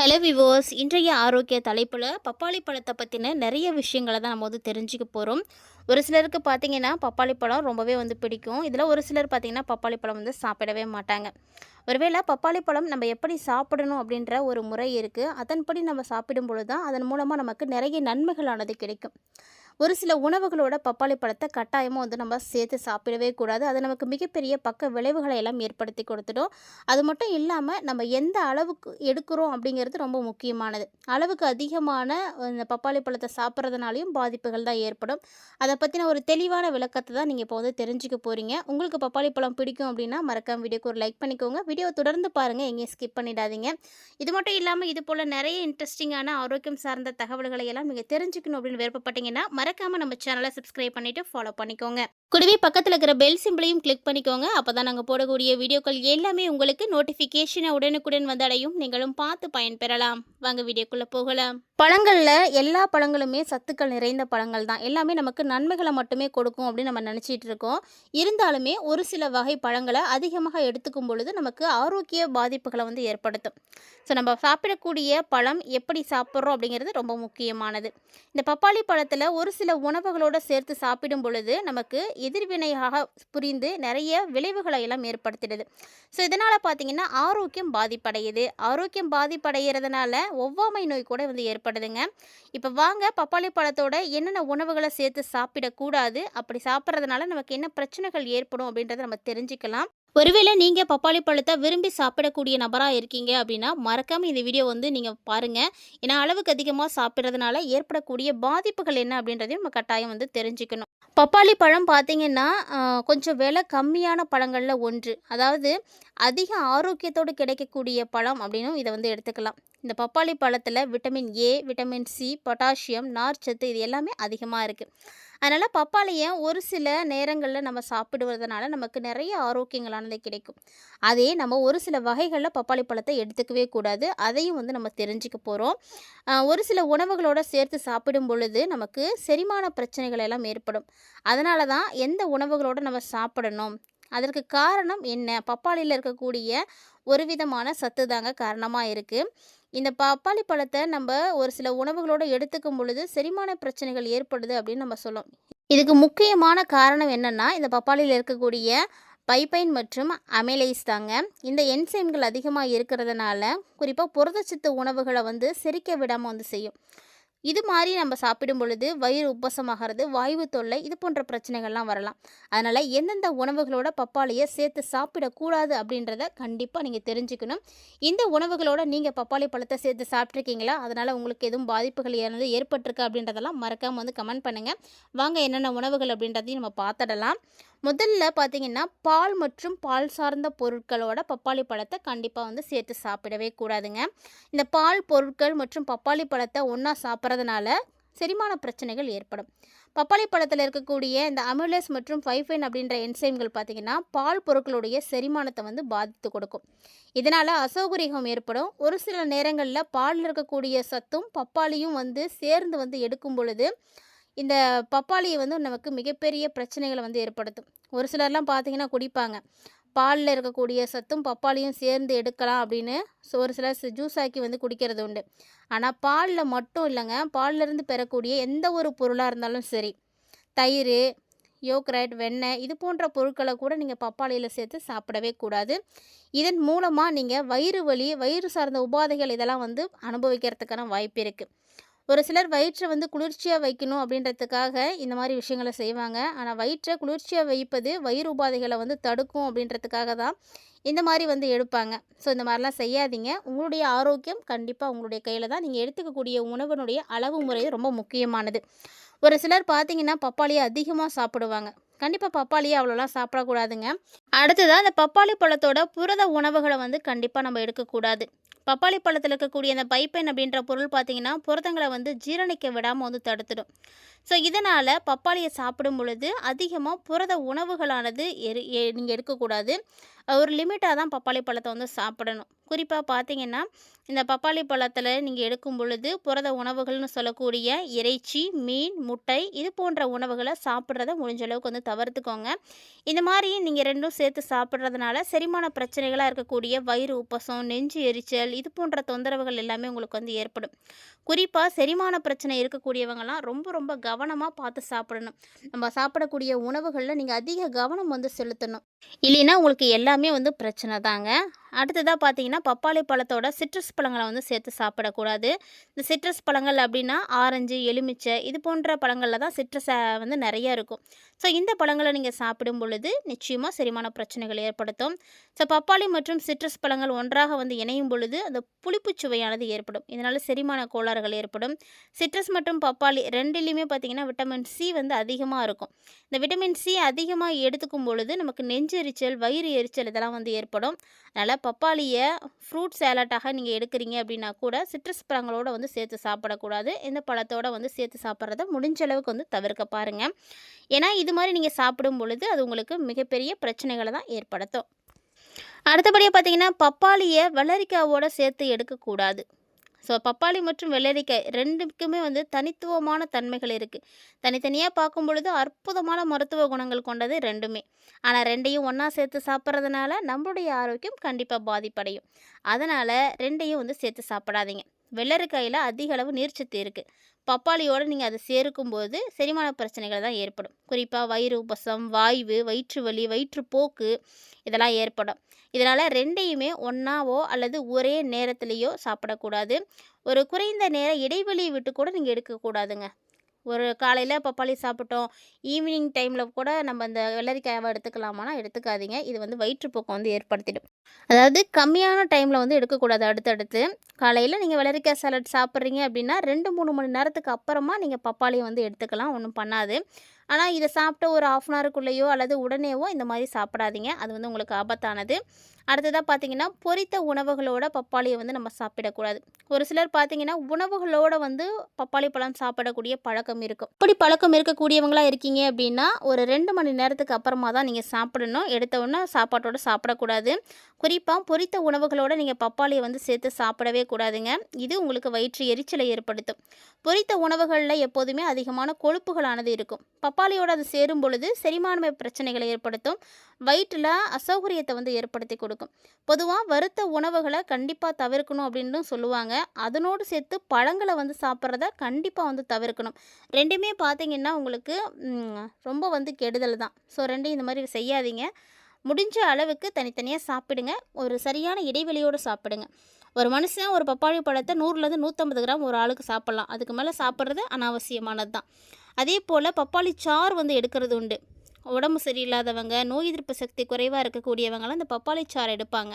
Hello விவோஸ் இன்றைய ஆரோக்கிய தலைப்பில் பப்பாளி பழத்தை பற்றின நிறைய விஷயங்களை தான் நம்ம வந்து தெரிஞ்சுக்க போகிறோம் ஒரு சிலருக்கு பார்த்தீங்கன்னா பப்பாளி பழம் ரொம்பவே வந்து பிடிக்கும். இதில் ஒரு சிலர் பார்த்தீங்கன்னா பப்பாளி பழம் வந்து சாப்பிடவே மாட்டாங்க. ஒருவேளை பப்பாளி பழம் நம்ம எப்படி சாப்பிடணும் அப்படின்ற ஒரு முறை இருக்குது அதன்படி நம்ம சாப்பிடும் பொழுது தான் அதன் மூலமாக நமக்கு நிறைய நன்மைகளானது கிடைக்கும். ஒரு சில உணவுகளோட பப்பாளி பழத்தை கட்டாயமாக வந்து நம்ம சேர்த்து சாப்பிடவே கூடாது. அது நமக்கு மிகப்பெரிய பக்க விளைவுகளை எல்லாம் ஏற்படுத்தி கொடுத்துடும். அது மட்டும் இல்லாமல் நம்ம எந்த அளவுக்கு எடுக்கிறோம் அப்படிங்கிறது ரொம்ப முக்கியமானது. அளவுக்கு அதிகமான இந்த பப்பாளி பழத்தை சாப்பிட்றதுனாலையும் பாதிப்புகள் தான் ஏற்படும். அதை பற்றின ஒரு தெளிவான விளக்கத்தை தான் நீங்கள் இப்போ வந்து தெரிஞ்சுக்க போகிறீங்க உங்களுக்கு பப்பாளி பழம் பிடிக்கும் அப்படின்னா மறக்காம வீடியோக்கு ஒரு லைக் பண்ணிக்கோங்க. வீடியோ தொடர்ந்து பாருங்கள் எங்கேயும் ஸ்கிப் பண்ணிடாதீங்க. இது மட்டும் இல்லாமல் இது போல் நிறைய இன்ட்ரெஸ்டிங்கான ஆரோக்கியம் சார்ந்த தகவல்களை எல்லாம் நீங்கள் தெரிஞ்சுக்கணும் அப்படின்னு விருப்பப்பட்டீங்கன்னா மறக்காமல் நம்ம சேனலை சப்ஸ்கிரைப் பண்ணிவிட்டு ஃபாலோ பண்ணிக்கோங்க. கூடவே பக்கத்தில் இருக்கிற பெல் சிம்பிளையும் கிளிக் பண்ணிக்கோங்க. அப்போ தான் நாங்கள் போடக்கூடிய வீடியோக்கள் எல்லாமே உங்களுக்கு நோட்டிஃபிகேஷனை உடனுக்குடன் வந்து அடையும் நீங்களும் பார்த்து பயன்பெறலாம். வாங்க வீடியோக்குள்ளே போகலாம். பழங்களில் எல்லா பழங்களுமே சத்துக்கள் நிறைந்த பழங்கள் தான். எல்லாமே நமக்கு நன்மைகளை மட்டுமே கொடுக்கும் அப்படின்னு நம்ம நினச்சிட்டு இருக்கோம். இருந்தாலுமே ஒரு சில வகை பழங்களை அதிகமாக எடுத்துக்கும் பொழுது நமக்கு ஆரோக்கிய பாதிப்புகளை வந்து ஏற்படுத்தும். ஸோ நம்ம சாப்பிடக்கூடிய பழம் எப்படி சாப்பிட்றோம் அப்படிங்கிறது ரொம்ப முக்கியமானது. இந்த பப்பாளி பழத்தில் ஒரு சில உணவுகளோடு சேர்த்து சாப்பிடும் பொழுது நமக்கு எதிர்வினையாக புரிந்து நிறைய விளைவுகளை எல்லாம் ஏற்படுத்திடுது. ஸோ இதனால் பார்த்தீங்கன்னா ஆரோக்கியம் பாதிப்படையுது. ஆரோக்கியம் பாதிப்படைகிறதுனால ஒவ்வாமை நோய் கூட வந்து ஏற்படுதுங்க. இப்போ வாங்க பப்பாளி பழத்தோட என்னென்ன உணவுகளை சேர்த்து சாப்பிடக்கூடாது அப்படி சாப்பிட்றதுனால நமக்கு என்ன பிரச்சனைகள் ஏற்படும் அப்படின்றத நம்ம தெரிஞ்சுக்கலாம். ஒருவேளை நீங்கள் பப்பாளி பழத்தை விரும்பி சாப்பிடக்கூடிய நபராக இருக்கீங்க அப்படின்னா மறக்காமல் இந்த வீடியோ வந்து நீங்கள் பாருங்கள் ஏன்னா அளவுக்கு அதிகமாக சாப்பிட்றதுனால ஏற்படக்கூடிய பாதிப்புகள் என்ன அப்படின்றதையும் நம்ம கட்டாயம் வந்து தெரிஞ்சுக்கணும். பப்பாளி பழம் பார்த்தீங்கன்னா கொஞ்சம் விலை கம்மியான பழங்களில் ஒன்று. அதாவது அதிக ஆரோக்கியத்தோடு கிடைக்கக்கூடிய பழம் அப்படின்னும் இதை வந்து எடுத்துக்கலாம். இந்த பப்பாளி பழத்தில் vitamin A vitamin C potassium நார்ச்சத்து இது எல்லாமே அதிகமாக இருக்குது அதனால் பப்பாளியை ஒரு சில நேரங்களில் நம்ம சாப்பிடுவதனால நமக்கு நிறைய ஆரோக்கியங்களானது கிடைக்கும். அதே நம்ம ஒரு சில வகைகளில் பப்பாளி பழத்தை எடுத்துக்கவே கூடாது. அதையும் வந்து நம்ம தெரிஞ்சுக்க போகிறோம் ஒரு சில உணவுகளோடு சேர்த்து சாப்பிடும் பொழுது நமக்கு செரிமான பிரச்சனைகள் எல்லாம் ஏற்படும். அதனால தான் எந்த உணவுகளோடு நம்ம சாப்பிடணும்? அதற்கு காரணம் என்ன? பப்பாளியில் இருக்கக்கூடிய ஒரு விதமான சத்து தாங்க காரணமாக இருக்குது இந்த பப்பாளி பழத்தை நம்ம ஒரு சில உணவுகளோடு எடுத்துக்கும் பொழுது செரிமான பிரச்சனைகள் ஏற்படுது அப்படின்னு நம்ம சொல்லலாம் இதுக்கு முக்கியமான காரணம் என்னென்னா இந்த பப்பாளியில் இருக்கக்கூடிய பைப்பைன் மற்றும் அமைலைஸ் தாங்க. இந்த என்சைம்கள் அதிகமாக இருக்கிறதுனால குறிப்பாக புரதச்சத்து உணவுகளை வந்து செரிக்க விடாமல் வந்து செய்யும். இது மாதிரி நம்ம சாப்பிடும் பொழுது வயிறு உப்பசமாகிறது வாய்வு தொல்லை இது போன்ற பிரச்சனைகள்லாம் வரலாம். அதனால் எந்தெந்த உணவுகளோட பப்பாளியை சேர்த்து சாப்பிடக்கூடாது அப்படின்றத கண்டிப்பாக நீங்கள் தெரிஞ்சுக்கணும். இந்த உணவுகளோட நீங்கள் பப்பாளி பழத்தை சேர்த்து சாப்பிட்ருக்கீங்களா அதனால் உங்களுக்கு எதுவும் பாதிப்புகள் ஏதாவது ஏற்பட்டிருக்கா அப்படின்றதெல்லாம் மறக்காமல் வந்து கமெண்ட் பண்ணுங்கள் வாங்க என்னென்ன உணவுகள் அப்படின்றதையும் நம்ம பார்த்துடலாம். முதல்ல பார்த்தீங்கன்னா பால் மற்றும் பால் சார்ந்த பொருட்களோட பப்பாளி பழத்தை கண்டிப்பாக வந்து சேர்த்து சாப்பிடவே கூடாதுங்க. இந்த பால் பொருட்கள் மற்றும் பப்பாளி பழத்தை ஒன்றா சாப்பிட்றதுனால செரிமான பிரச்சனைகள் ஏற்படும். பப்பாளி பழத்தில் இருக்கக்கூடிய இந்த அமிலஸ் மற்றும் ஃபைஃபைன் அப்படின்ற என்சைம்கள் பார்த்திங்கன்னா பால் பொருட்களுடைய செரிமானத்தை வந்து பாதித்து கொடுக்கும். இதனால் அசௌகரியம் ஏற்படும். ஒரு சில நேரங்களில் பாலில் இருக்கக்கூடிய சத்தும் பப்பாளியும் வந்து சேர்ந்து வந்து எடுக்கும் பொழுது இந்த பப்பாளியை வந்து நமக்கு மிகப்பெரிய பிரச்சனைகளை வந்து ஏற்படுத்தும். ஒரு சிலர்லாம் பார்த்தீங்கன்னா குடிப்பாங்க. பாலில் இருக்கக்கூடிய சத்தும் பப்பாளியும் சேர்ந்து எடுக்கலாம் அப்படின்னு ஒரு சிலர் ஜூஸ் ஆக்கி வந்து குடிக்கிறது உண்டு. ஆனால் பாலில் மட்டும் இல்லைங்க. பால்லிருந்து பெறக்கூடிய எந்த ஒரு பொருளாக இருந்தாலும் சரி தயிர் யோக்ரைட் வெண்ணெய் இது போன்ற பொருட்களை கூட நீங்கள் பப்பாளியில் சேர்த்து சாப்பிடவே கூடாது. இதன் மூலமாக நீங்கள் வயிறு வலி வயிறு சார்ந்த உபாதைகள் இதெல்லாம் வந்து அனுபவிக்கிறதுக்கான வாய்ப்பு இருக்குது ஒரு சிலர் வயிற்றை வந்து குளிர்ச்சியாக வைக்கணும் அப்படின்றதுக்காக இந்த மாதிரி விஷயங்களை செய்வாங்க. ஆனால் வயிற்றை குளிர்ச்சியாக வைப்பது வயிறு உபாதைகளை வந்து தடுக்கும் அப்படின்றதுக்காக தான் இந்த மாதிரி வந்து எடுப்பாங்க. ஸோ இந்த மாதிரிலாம் செய்யாதீங்க. உங்களுடைய ஆரோக்கியம் கண்டிப்பாக உங்களுடைய கையில் தான். நீங்கள் எடுத்துக்கக்கூடிய உணவினுடைய அளவு முறை ரொம்ப முக்கியமானது. ஒரு சிலர் பார்த்தீங்கன்னா பப்பாளியை அதிகமாக சாப்பிடுவாங்க. கண்டிப்பாக பப்பாளியை அவ்வளோலாம் சாப்பிடக்கூடாதுங்க. அடுத்ததாக அந்த பப்பாளி பழத்தோட புரத உணவுகளை வந்து கண்டிப்பாக நம்ம எடுக்கக்கூடாது. பப்பாளி பழத்தில் இருக்கக்கூடிய அந்த பைப்பைன் அப்படின்ற பொருள் பார்த்தீங்கன்னா புரதங்களை வந்து ஜீரணிக்க விடாமல் வந்து தடுத்துடும். ஸோ இதனால் பப்பாளியை சாப்பிடும் பொழுது அதிகமாக புரத உணவுகளானது எரு எ நீங்கள் எடுக்கக்கூடாது. ஒரு லிமிட்டாக தான் பப்பாளி பழத்தை வந்து சாப்பிடணும். குறிப்பாக பார்த்தீங்கன்னா இந்த பப்பாளி பழத்தில் நீங்கள் எடுக்கும் பொழுது புரத உணவுகள்னு சொல்லக்கூடிய இறைச்சி மீன் முட்டை இது போன்ற உணவுகளை சாப்பிட்றத முடிஞ்ச அளவுக்கு வந்து தவிர்த்துக்கோங்க. இந்த மாதிரி நீங்கள் ரெண்டும் சேர்த்து சாப்பிட்றதுனால செரிமான பிரச்சனைகளாக இருக்கக்கூடிய வயிறு உப்பசம் நெஞ்சு எரிச்சல் இது போன்ற தொந்தரவுகள் எல்லாமே உங்களுக்கு வந்து ஏற்படும். குறிப்பாக செரிமான பிரச்சனை இருக்கக்கூடியவங்கலாம் ரொம்ப ரொம்ப கவனமாக பார்த்து சாப்பிடணும். நம்ம சாப்பிடக்கூடிய உணவுகளில் நீங்கள் அதிக கவனம் வந்து செலுத்தணும். இல்லைன்னா உங்களுக்கு எல்லாமே வந்து பிரச்சனை தாங்க. அடுத்ததாக பார்த்தீங்கன்னா பப்பாளி பழத்தோட சிட்ரஸ் பழங்களை வந்து சேர்த்து சாப்பிடக்கூடாது. இந்த சிட்ரஸ் பழங்கள் அப்படின்னா ஆரஞ்சு எலுமிச்சை இது போன்ற பழங்களில் தான் சிட்ரஸ் வந்து நிறைய இருக்கும். ஸோ இந்த பழங்களை நீங்கள் சாப்பிடும் பொழுது நிச்சயமாக செரிமான பிரச்சனைகள் ஏற்படுத்தும். ஸோ பப்பாளி மற்றும் சிட்ரஸ் பழங்கள் ஒன்றாக வந்து இணையும் பொழுது அந்த புளிப்புச் சுவையானது ஏற்படும். இதனால் செரிமான கோளாறுகள் ஏற்படும். சிட்ரஸ் மற்றும் பப்பாளி ரெண்டுலேயுமே பார்த்தீங்கன்னா விட்டமின் சி வந்து அதிகமாக இருக்கும். இந்த விட்டமின் சி அதிகமாக எடுத்துக்கும் பொழுது நமக்கு நெஞ்சு எரிச்சல் வயிறு எரிச்சல் இதெல்லாம் வந்து ஏற்படும். அதனால் பப்பாளியை ஃப்ரூட் சேலட்டாக நீங்கள் எடுக்கிறீங்க அப்படின்னா கூட சிட்ரஸ் பழங்களோடு வந்து சேர்த்து சாப்பிடக்கூடாது. இந்த பழத்தோடு வந்து சேர்த்து சாப்பிட்றத முடிஞ்ச அளவுக்கு வந்து தவிர்க்க பாருங்கள் ஏன்னா இது மாதிரி நீங்கள் சாப்பிடும் பொழுது அது உங்களுக்கு மிகப்பெரிய பிரச்சனைகளை தான் ஏற்படுத்தும். அடுத்தபடியாக பார்த்தீங்கன்னா பப்பாளியை வெள்ளரிக்காவோடு சேர்த்து எடுக்கக்கூடாது. ஸோ பப்பாளி மற்றும் வெள்ளரிக்காய் ரெண்டுக்குமே வந்து தனித்துவமான தன்மைகள் இருக்குது தனித்தனியாக பார்க்கும் பொழுது அற்புதமான மருத்துவ குணங்கள் கொண்டது ரெண்டுமே. ஆனால் ரெண்டையும் ஒன்றா சேர்த்து சாப்பிட்றதுனால நம்மளுடைய ஆரோக்கியம் கண்டிப்பாக பாதிப்படையும். அதனால் ரெண்டையும் வந்து சேர்த்து சாப்பிடாதீங்க. வெள்ளரிக்காயில் அதிக அளவு நீர்ச்சத்து இருக்குது பப்பாளியோடு நீங்கள் அதை சேர்க்கும்போது செரிமான பிரச்சனைகள் தான் ஏற்படும். குறிப்பாக வயிறு உபசம் வாய்வு வயிற்று வலி வயிற்றுப்போக்கு இதெல்லாம் ஏற்படும். இதனால் ரெண்டையுமே ஒன்றாவோ அல்லது ஒரே நேரத்துலேயோ சாப்பிடக்கூடாது. ஒரு குறைந்த நேர இடைவெளியை விட்டு கூட நீங்கள் எடுக்கக்கூடாதுங்க. ஒரு காலையில் பப்பாளி சாப்பிட்டோம். ஈவினிங் டைமில் கூட நம்ம இந்த வெள்ளரிக்காயை எடுத்துக்கலாமானா எடுத்துக்காதீங்க. இது வந்து வயிற்றுப்போக்கம் வந்து ஏற்படுத்திடும். அதாவது கம்மியான டைமில் வந்து எடுக்கக்கூடாது அடுத்தடுத்து. காலையில் நீங்கள் வெள்ளரிக்காய் சாலட் சாப்பிட்றீங்க அப்படின்னா ரெண்டு மூணு மணி நேரத்துக்கு அப்புறமா நீங்கள் பப்பாளியை வந்து எடுத்துக்கலாம். ஒன்றும் பண்ணாது. ஆனால் இதை சாப்பிட்ட ஒரு ஆஃப் அன் ஹவருக்குள்ளேயோ அல்லது உடனேவோ இந்த மாதிரி சாப்பிடாதீங்க. அது வந்து உங்களுக்கு ஆபத்தானது. அடுத்ததாக பார்த்தீங்கன்னா பொரித்த உணவுகளோட பப்பாளியை வந்து நம்ம சாப்பிடக்கூடாது. ஒரு சிலர் பார்த்தீங்கன்னா உணவுகளோட வந்து பப்பாளி பழம் சாப்பிடக்கூடிய பழக்கம் இருக்கும். இப்படி பழக்கம் இருக்கக்கூடியவங்களாக இருக்கீங்க அப்படின்னா ஒரு ரெண்டு மணி நேரத்துக்கு அப்புறமா தான் நீங்கள் சாப்பிடணும். எடுத்த உடனே சாப்பாட்டோட சாப்பிடக்கூடாது. குறிப்பாக பொரித்த உணவுகளோட நீங்கள் பப்பாளியை வந்து சேர்த்து சாப்பிடவே கூடாதுங்க. இது உங்களுக்கு வயிற்று எரிச்சலை ஏற்படுத்தும். பொரித்த உணவுகளில் எப்போதுமே அதிகமான கொழுப்புகளானது இருக்கும். பப்பாளியோட அது சேரும் பொழுது செரிமானமை பிரச்சனைகளை ஏற்படுத்தும். வயிற்றில் அசௌகரியத்தை வந்து ஏற்படுத்தி கொடுக்கும். பொதுவாக வறுத்த உணவுகளை கண்டிப்பாக தவிர்க்கணும் அப்படின்னு சொல்லுவாங்க. அதனோடு சேர்த்து பழங்களை வந்து சாப்பிட்றத கண்டிப்பாக வந்து தவிர்க்கணும். ரெண்டுமே பார்த்தீங்கன்னா உங்களுக்கு ரொம்ப வந்து கெடுதல் தான். ஸோ ரெண்டும் இந்த மாதிரி செய்யாதீங்க. முடிஞ்ச அளவுக்கு தனித்தனியாக சாப்பிடுங்க. ஒரு சரியான இடைவெளியோடு சாப்பிடுங்க. ஒரு மனுஷன் ஒரு பப்பாளி பழத்தை நூறுலேருந்து நூற்றம்பது கிராம் ஒரு ஆளுக்கு சாப்பிட்லாம். அதுக்கு மேலே சாப்பிட்றது அனாவசியமானது தான். அதே போல் பப்பாளி சாறு வந்து எடுக்கிறது உண்டு. உடம்பு சரியில்லாதவங்க நோய் எதிர்ப்பு சக்தி குறைவாக இருக்கக்கூடியவங்களாம் இந்த பப்பாளி சாறு எடுப்பாங்க.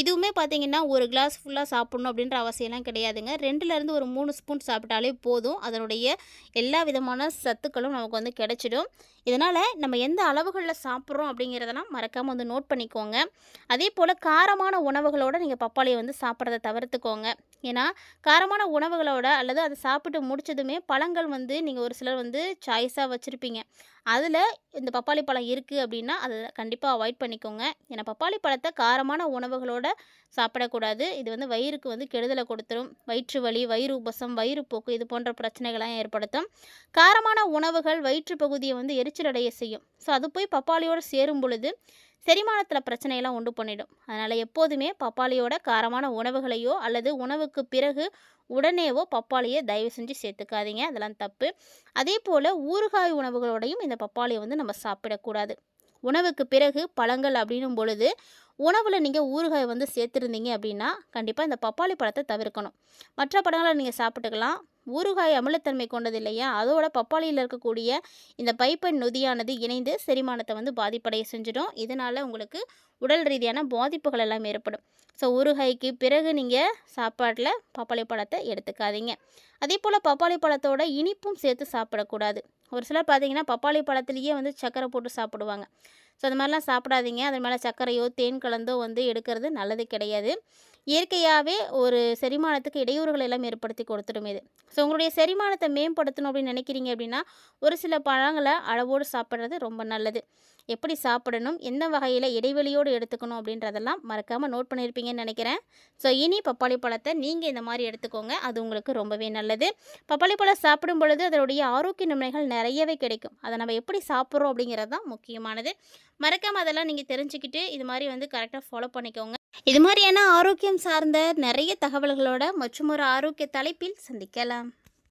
இதுவுமே பார்த்திங்கன்னா ஒரு கிளாஸ் ஃபுல்லாக சாப்பிட்ணும் அப்படின்ற அவசியம்லாம் கிடையாதுங்க. ரெண்டுலேருந்து ஒரு மூணு ஸ்பூன் சாப்பிட்டாலே போதும். அதனுடைய எல்லா விதமான சத்துக்களும் நமக்கு வந்து கிடைச்சிடும். இதனால் நம்ம எந்த அளவுகளில் சாப்பிட்றோம் அப்படிங்கிறதெல்லாம் மறக்காமல் வந்து நோட் பண்ணிக்கோங்க. அதே போல் காரமான உணவுகளோடு நீங்கள் பப்பாளியை வந்து சாப்பிட்றத தவிர்த்துக்கோங்க. ஏன்னா காரமான உணவுகளோட அல்லது அதை சாப்பிட்டு முடிச்சதுமே பழங்கள் வந்து நீங்கள் ஒரு சிலர் வந்து சாய்ஸாக வச்சுருப்பீங்க. அதில் இந்த பப்பாளி பழம் இருக்குது அப்படின்னா அதை கண்டிப்பாக அவாய்ட் பண்ணிக்கோங்க. ஏன்னா பப்பாளி பழத்தை காரமான உணவுகளோட சாப்பிடக்கூடாது. இது வந்து வயிறுக்கு வந்து கெடுதலை கொடுத்துரும். வயிற்று வலி வயிறு உபசம் வயிறு போக்கு இது போன்ற பிரச்சனைகளாம் ஏற்படுத்தும். காரமான உணவுகள் வயிற்று பகுதியை வந்து எரிச்சலடைய செய்யும். ஸோ அது போய் பப்பாளியோடு சேரும் பொழுது செரிமானத்தில் பிரச்சனையெல்லாம் உண்டு பண்ணிடும். அதனால் எப்போதுமே பப்பாளியோட காரமான உணவுகளையோ அல்லது உணவுக்கு பிறகு உடனேவோ பப்பாளியை தயவு செஞ்சு சேர்த்துக்காதீங்க. அதெல்லாம் தப்பு. அதே போல் ஊறுகாய் உணவுகளோடையும் இந்த பப்பாளியை வந்து நம்ம சாப்பிடக்கூடாது. உணவுக்கு பிறகு பழங்கள் அப்படின்னும் பொழுது உணவில் நீங்கள் ஊறுகாய் வந்து சேர்த்துருந்தீங்க அப்படின்னா கண்டிப்பாக இந்த பப்பாளி பழத்தை தவிர்க்கணும். மற்ற பழங்களை நீங்கள் சாப்பிட்டுக்கலாம். ஊறுகாய் அமிலத்தன்மை கொண்டது இல்லையா? அதோட பப்பாளியில் இருக்கக்கூடிய இந்த பைப்பன் நொதியானது இணைந்து செரிமானத்தை வந்து பாதிப்படைய செஞ்சிடும். இதனால் உங்களுக்கு உடல் ரீதியான பாதிப்புகள் எல்லாம் ஏற்படும். ஸோ ஊறுகாய்க்கு பிறகு நீங்கள் சாப்பாட்டில் பப்பாளி பழத்தை எடுத்துக்காதீங்க. அதே போல் பப்பாளி பழத்தோட இனிப்பும் சேர்த்து சாப்பிடக்கூடாது. ஒரு சிலர் பார்த்தீங்கன்னா பப்பாளி பழத்துலேயே வந்து சக்கரை போட்டு சாப்பிடுவாங்க. ஸோ அது மாதிரிலாம் சாப்பிடாதீங்க. அது மேலே சர்க்கரையோ தேன் கலந்தோ வந்து எடுக்கிறது நல்லது கிடையாது. இயற்கையாகவே ஒரு செரிமானத்துக்கு இடையூறுகள் எல்லாம் ஏற்படுத்தி கொடுத்துடும் இது. ஸோ உங்களுடைய செரிமானத்தை மேம்படுத்தணும் அப்படின்னு நினைக்கிறீங்க அப்படின்னா ஒரு சில பழங்களை அளவோடு சாப்பிட்றது ரொம்ப நல்லது. எப்படி சாப்பிடணும் எந்த வகையில் இடைவெளியோடு எடுத்துக்கணும் அப்படின்றதெல்லாம் மறக்காமல் நோட் பண்ணியிருப்பீங்கன்னு நினைக்கிறேன். ஸோ இனி பப்பாளி பழத்தை நீங்கள் இந்த மாதிரி எடுத்துக்கோங்க. அது உங்களுக்கு ரொம்பவே நல்லது. பப்பாளி பழம் சாப்பிடும் பொழுது அதனுடைய ஆரோக்கிய நன்மைகள் நிறையவே கிடைக்கும். அதை நம்ம எப்படி சாப்பிட்றோம் அப்படிங்கிறது தான் முக்கியமானது. மறக்காமல் அதெல்லாம் நீங்கள் தெரிஞ்சுக்கிட்டு இது மாதிரி வந்து கரெக்டாக ஃபாலோ பண்ணிக்கோங்க. இது மாதிரியான ஆரோக்கியம் சார்ந்த நிறைய தகவல்களோட மற்றும் ஒரு ஆரோக்கிய தலைப்பில் சந்திக்கலாம்.